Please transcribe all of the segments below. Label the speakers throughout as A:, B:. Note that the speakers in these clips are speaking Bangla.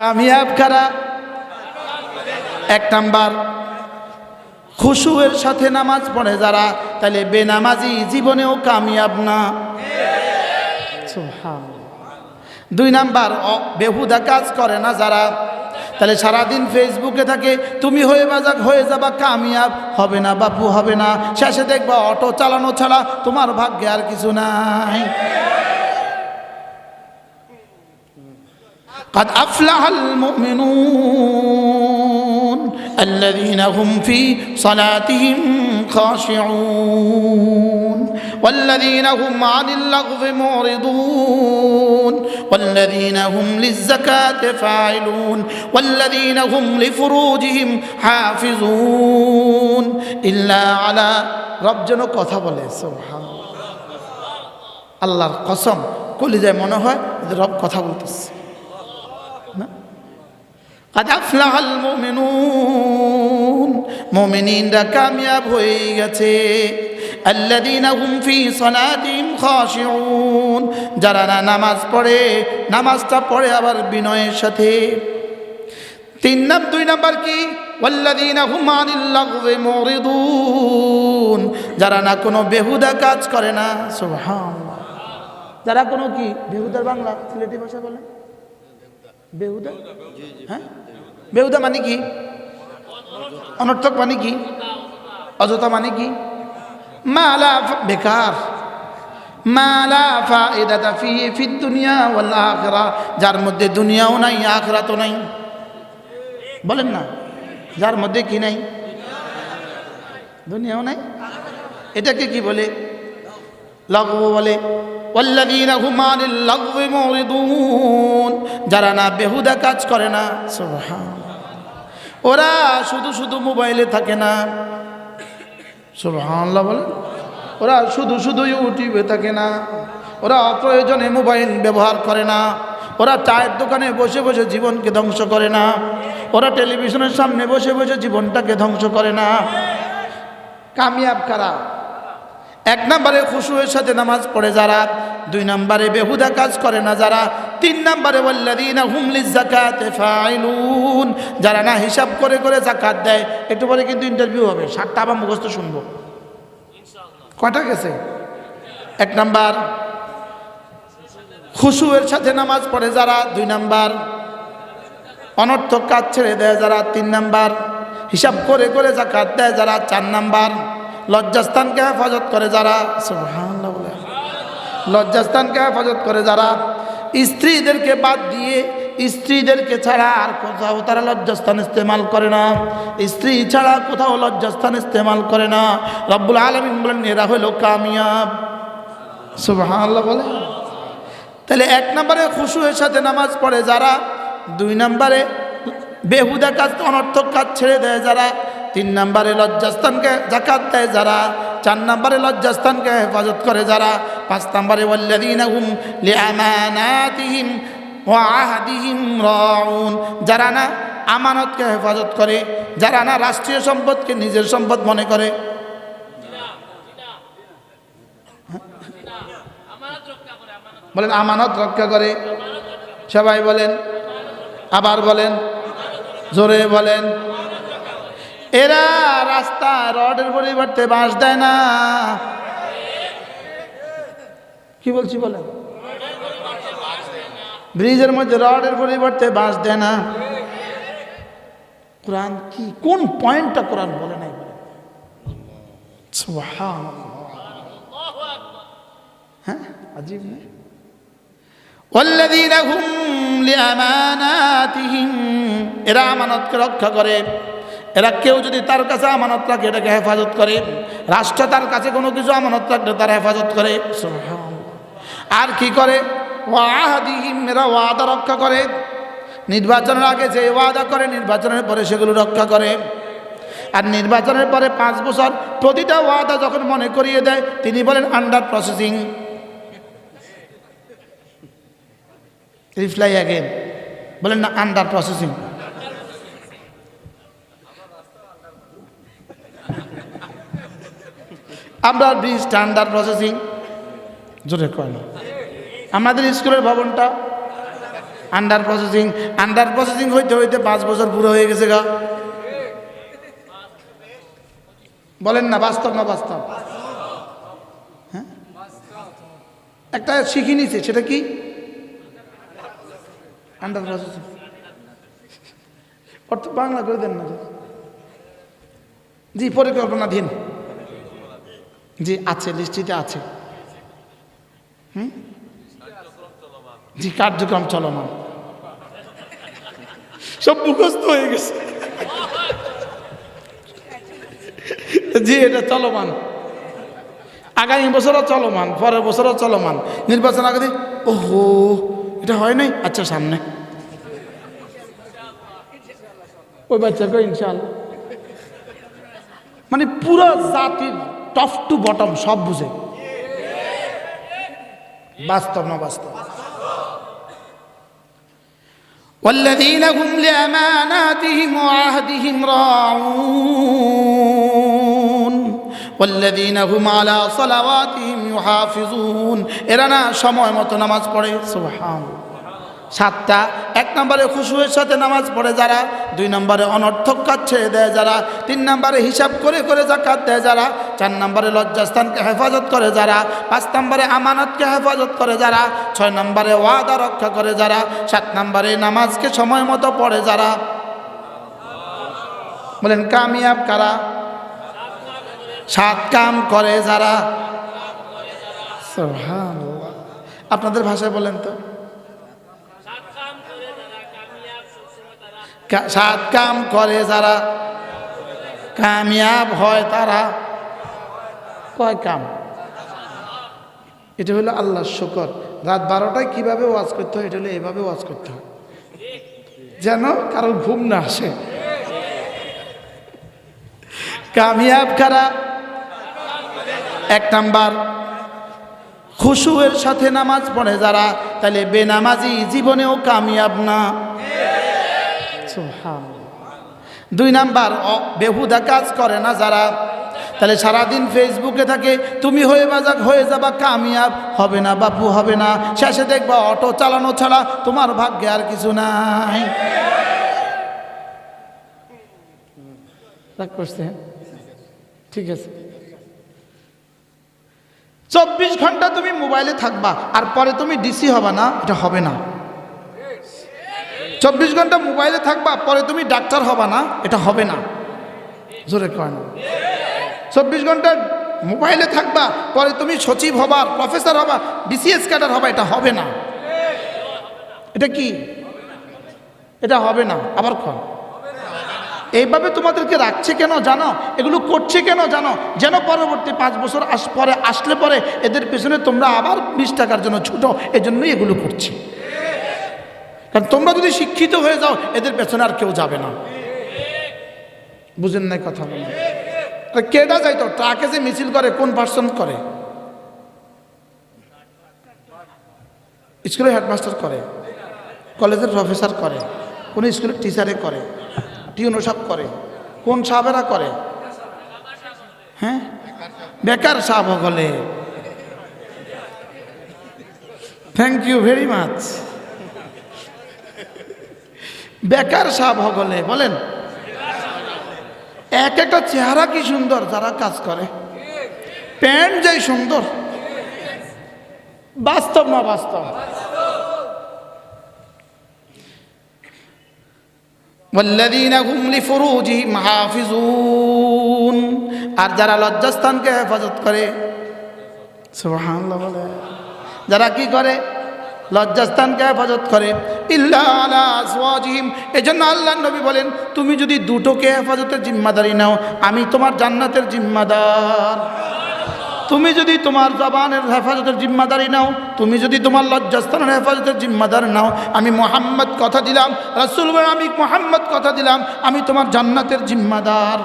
A: কামিয়াব কারা? এক নাম্বার। খুশুয়ের সাথে নামাজ পড়ে যারা তাহলে বেনামাজি জীবনেও কামিয়াব না। দুই নাম্বার বেহুদা কাজ করে না যারা। তাহলে সারাদিন ফেসবুকে থাকে তুমি হয়ে বাজাক হয়ে যাবা কামিয়াব হবে না বাপু হবে না। শেষে দেখবা অটো চালানো ছাড়া তোমার ভাগ্যে আর কিছু নাই। قد أفلح المؤمنون الذين هم في صلاتهم خاشعون والذين هم عن اللغو معرضون والذين هم للزكاة فاعلون والذين هم لفروجهم حافظون إلا على رب যেন কথা বলে সুবহানাল্লাহ আল্লাহর কসম কলিজায় মনে হয় যে রব কথা বলতেছে قد أفلح المؤمنون মুমিনিনরা কামিয়াব হয়ে গেছে الذين هم في صلاتهم خاشعون যারা না নামাজ পড়ে নামাজটা পড়ে আবার বিনয়ের সাথে তিন নাম দুই নাম্বার কি والذين هم عن اللغو معرضون যারা না কোনো বেহুদা কাজ করে না সুবহানাল্লাহ যারা কোনো কি বেহুদার বাংলা সিলেটি ভাষা বলে বেহুদা? হ্যাঁ? বেহুদা মানে কি? অনর্থক মানে কি? অযথা মানে কি? মালা বেকার। মালা ফায়দাতা দুনিয়া ওয়াল আখিরা। যার মধ্যে দুনিয়াও নাই আখিরাতও নাই। বলেন না যার মধ্যে কি নাই? দুনিয়াও নাই। এটাকে কি বলে? লাগবো বলে। والذين هم عن اللغو معرضون যারা না বেহুদা কাজ করে না সুবহানাল্লাহ ওরা শুধু শুধু মোবাইলে থাকে না সুবহানাল্লাহ বলে ওরা শুধু শুধু ইউটিউবে থাকে না ওরা অপ্রয়োজনে মোবাইল ব্যবহার করে না ওরা চায়ের দোকানে বসে বসে জীবনকে ধ্বংস করে না ওরা টেলিভিশনের সামনে বসে বসে জীবনটাকে ধ্বংস করে না কামিয়াব কারা এক নম্বরে খুশুয়ের সাথে নামাজ পড়ে যারা, দুই নম্বরে বেহুদা কাজ করে না যারা, তিন নম্বরে ফাইলুন, যারা না হিসাব করে করে জাকাত দেয়। একটু পরে কিন্তু ইন্টারভিউ হবে, সাতটা আবার মুখস্থ শুনব। কয়টা গেছে? এক নাম্বার, খুশুয়ের সাথে নামাজ পড়ে যারা, দুই নাম্বার, অনর্থক কাজ ছেড়ে দেয় যারা, তিন নাম্বার, হিসাব করে করে জাকাত দেয় যারা, চার নাম্বার লজ্জাস্থানকে হেফাজত করে যারা লজ্জাস্থানকে হেফাজত করে যারা, স্ত্রীদেরকে বাদ দিয়ে, স্ত্রীদেরকে ছাড়া আর কোথাও তারা লজ্জাস্থান ইস্তেমাল করে না। স্ত্রী ছাড়া কোথাও লজ্জাস্থান ইস্তেমাল করে না। রব্বুল আলমিন বলেন, এরা হলো কামিয়াব। সুবহানাল্লাহ বলে। তাহলে এক নম্বরে খুশুয়ের সাথে নামাজ পড়ে যারা, দুই নম্বরে বেহুদা কাজ, অনর্থক কাজ ছেড়ে দেয় যারা তিন নম্বরে লজ্জাস্থানকে জাকাত দেয় যারা, চার নম্বরে লজ্জাস্থানকে হেফাজত করে যারা, পাঁচ নম্বরে রাউন। যারা না আমানতকে হেফাজত করে, যারা না রাষ্ট্রীয় সম্পদকে নিজের সম্পদ মনে করে। বলেন, আমানত রক্ষা করে। সবাই বলেন, আবার বলেন, জোরে বলেন। এরা রাস্তা রডের পরিবর্তে বাঁশ দেয় না। কি বলছি বলে ব্রিজের মধ্যে রডের পরিবর্তে বাঁশ দেয় না। কোরআন কি, কোন পয়েন্টটা কোরআন বলে নাই? হ্যাঁ আজিব নেই এরা আমানতকে রক্ষা করে। এরা কেউ যদি তার কাছে আমানত রাখে এটাকে হেফাজত করে। রাষ্ট্র তার কাছে কোনো কিছু আমানত রাখলে তার হেফাজত করে। আর কি করে? ওয়াহাদিহিম এরা ওয়াদা রক্ষা করে। নির্বাচনের আগে যে ওয়াদা করে নির্বাচনের পরে সেগুলো রক্ষা করে। আর নির্বাচনের পরে পাঁচ বছর প্রতিটা ওয়াদা যখন মনে করিয়ে দেয় তিনি বলেন আন্ডার প্রসেসিং রিপ্লাই অ্যাগেন বলেন না আন্ডার প্রসেসিং আমরা ব্রিজটা আন্ডার প্রসেসিং জোরে কয় না। আমাদের স্কুলের ভবনটা আন্ডার প্রসেসিং আন্ডার প্রসেসিং হইতে হইতে পাঁচ বছর পুরো হয়ে গেছে গা। বলেন না বাস্তব না বাস্তব? হ্যাঁ? একটা শিখে নিছে সেটা কি? আন্ডার প্রসেসিং অর্থ বাংলা করে দেন না। জি পরিকল্পনাধীন। জি আছে লিস্টিতে আছে। হুম? জি কার্যক্রম চলমান। সব মুখস্থ হয়ে গেছে। জি এটা চলমান। আগামী বছরও চলমান পরের বছরও চলমান। নির্বাচন আগে ওহো এটা হয় নাই? আচ্ছা সামনে। ওই বাচ্চাকে ইনশাল্লাহ মানে পুরো জাতির টপ টু বটম সব বুঝে বাস্তব না বাস্তব والذين هم لأماناتهم وعهدهم راعون والذين هم على صلواتهم يحافظون এরা না সময় মতো নামাজ পড়ে সুবহান সাতটা এক নম্বরে খুশুয়ের সাথে নামাজ পড়ে যারা দুই নম্বরে অনর্থক কাজ ছেড়ে দেয় যারা তিন নম্বরে হিসাব করে করে জাকাত দেয় যারা চার নম্বরে লজ্জাস্থানকে হেফাজত করে যারা, পাঁচ নম্বরে আমানতকে হেফাজত করে যারা, ছয় নম্বরে ওয়াদা রক্ষা করে যারা, সাত নম্বরে নামাজকে সময় মতো পড়ে যারা। বলেন, কামিয়াব কারা? সাত কাম করে যারা। আপনাদের ভাষায় বলেন তো। সাত কাম করে যারা। কামিয়াব হয় তারা। কয় কাম? এটা হলো আল্লাহর শুকর। রাত বারোটায় কীভাবে ওয়াজ করতে হয় এটা হলো এভাবে ওয়াজ করতে হয়। যেন কারোর ঘুম না আসে। কামিয়াব কারা? এক নাম্বার। খুশুয়ের সাথে নামাজ পড়ে যারা তাহলে বেনামাজি জীবনেও কামিয়াব না। দুই নাম্বার বেহুদা কাজ করে না যারা তাহলে সারাদিন ফেসবুকে থাকে, তুমি হয়ে বাজাক, হয়ে যাবা, কামিয়াব, হবে না বাপু, হবে না। শেষে দেখবা অটো চালানো ছাড়া তোমার ভাগ্যে আর কিছু নাই। ঠিক আছে। চব্বিশ ঘণ্টা তুমি মোবাইলে থাকবা, আর পরে তুমি ডিসি হবা না, এটা হবে না। চব্বিশ ঘণ্টা মোবাইলে থাকবা, পরে তুমি ডাক্তার হবা না, এটা হবে না। জোরে কয় না। চব্বিশ ঘণ্টা মোবাইলে থাকবা, পরে তুমি সচিব হবা প্রফেসর হবা বিসিএস ক্যাডার হবা, এটা হবে না। এটা কি? এটা হবে না। আবার কন এইভাবে তোমাদেরকে রাখছে কেন জানো? এগুলো করছে কেন জানো? যেন পরবর্তী পাঁচ বছর আস, পরে আসলে পরে এদের পেছনে তোমরা আবার বিশ টাকার জন্য ছুটো, এজন্যই এগুলো করছে। কারণ তোমরা যদি শিক্ষিত হয়ে যাও, এদের পেছনে আর কেউ যাবে না। বুঝেন নাই কথা বলে কেডা যাইতো ট্রাকে যে মিছিল করে, কোন পার্সন করে? স্কুলের হেডমাস্টার করে, কলেজের প্রফেসর করে, কোন স্কুলের টিচারে করে, টিউনো সাহেব করে, কোন সাহেবেরা করে? হ্যাঁ? বেকার সাহেব হলে থ্যাংক ইউ ভেরি মাচ বেকার সাহেব হগলে বলেন। এক একটা চেহারা কি সুন্দর যারা কাজ করে প্যান্ট যাই সুন্দর বাস্তব না বাস্তব والذين هم لفروجهم حافظون আর যারা লজ্জাস্থানকে হেফাজত করে সুবহানাল্লাহ বলে যারা কি করে লজ্জাস্থানকে হেফাজত করে। আলা আজওয়াজিহিম। এজন্য আল্লাহ নবী বলেন, তুমি যদি দুটোকে হেফাজতের জিম্মাদারি নাও, আমি তোমার জান্নাতের জিম্মাদার। তুমি যদি তোমার জবানের হেফাজতের জিম্মাদারি নাও, তুমি যদি তোমার লজ্জাস্থানের হেফাজতের জিম্মাদার নাও, আমি মোহাম্মদ কথা দিলাম, রাসুল আমি মোহাম্মদ কথা দিলাম, আমি তোমার জান্নাতের জিম্মাদার।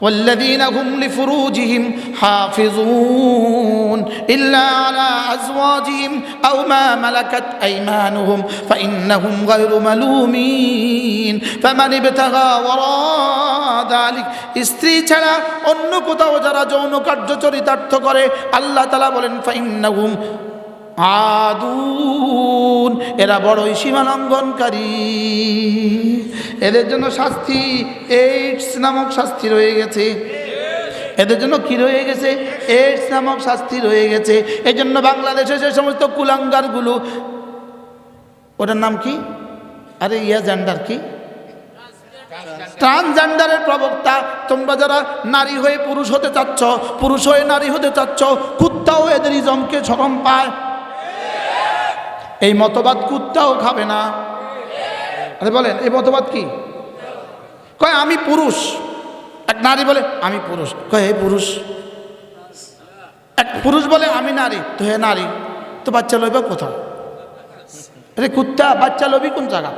A: والذين هم لفروجهم حافظون إلا على أزواجهم أو ما ملكت أيمانهم فإنهم غير ملومين فمن ابتغى وراء ذلك স্ত্রী ছাড়া অন্য কোথাও যারা যৌন কার্য চরিতার্থ করে আল্লাহ তালা বলেন ফাইন্নাহুম আদুন। এরা বড়ই সীমালঙ্ঘনকারী। এদের জন্য শাস্তি এইডস নামক শাস্তি রয়ে গেছে। এদের জন্য কি রয়ে গেছে? এইডস নামক শাস্তি রয়ে গেছে। এই জন্য বাংলাদেশে যে সমস্ত কুলাঙ্গারগুলো, ওটার নাম কি? আরে ইয়া জেন্ডার কি? ট্রান্সজেন্ডারের প্রবক্তা, তোমরা যারা নারী হয়ে পুরুষ হতে চাচ্ছ, পুরুষ হয়ে নারী হতে চাচ্ছ, কুত্তাও এদের ইজমকে সরম পায়। এই মতবাদ কুত্তাও খাবে না। আরে বলেন, এই মতবাদ কি? কয়, আমি পুরুষ। এক নারী বলে, আমি পুরুষ। কয়, হে পুরুষ। এক পুরুষ বলে, আমি নারী। তো হে নারী, তো বাচ্চা লইবে কোথাও আরে কুত্তা, বাচ্চা লবি কোন জায়গা?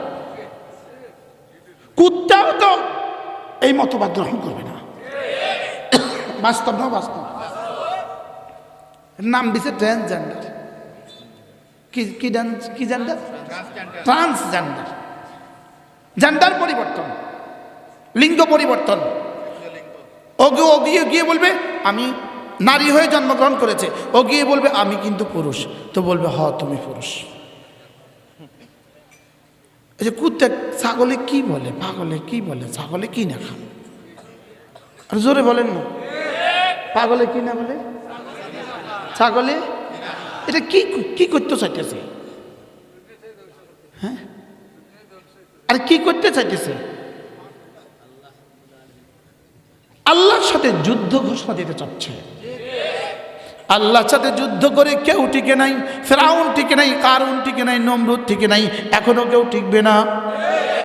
A: কুত্তাও তো এই মতবাদ গ্রহণ করবে না। বাস্তব না বাস্তব? নাম দিছে ট্রান্সজেন্ডার কি জেন্ডার ট্রান্সজেন্ডার জেন্ডার পরিবর্তন। লিঙ্গ পরিবর্তন। ও গিয়ে ও গিয়ে গিয়ে বলবে, আমি নারী হয়ে জন্মগ্রহণ করেছে। ও গিয়ে বলবে, আমি কিন্তু পুরুষ। তো বলবে, হ, তুমি পুরুষ। এই যে কুত্তে, ছাগলে কি বলে? পাগলে কি বলে? ছাগলে কি না খান আর জোরে বলেন না। পাগলে কি না বলে? ছাগলে? এটা কি কি করতে চাইতেছে? হ্যাঁ? আর কি করতে চাইতেছে? আল্লাহর সাথে যুদ্ধ ঘোষণা দিতে চাচ্ছে। আল্লাহর সাথে যুদ্ধ করে কেউ টিকে নাই, ফেরাউন টিকে নাই, কারুন টিকে নাই, নমরুদ টিকে নাই, এখনও কেউ টিকবে না।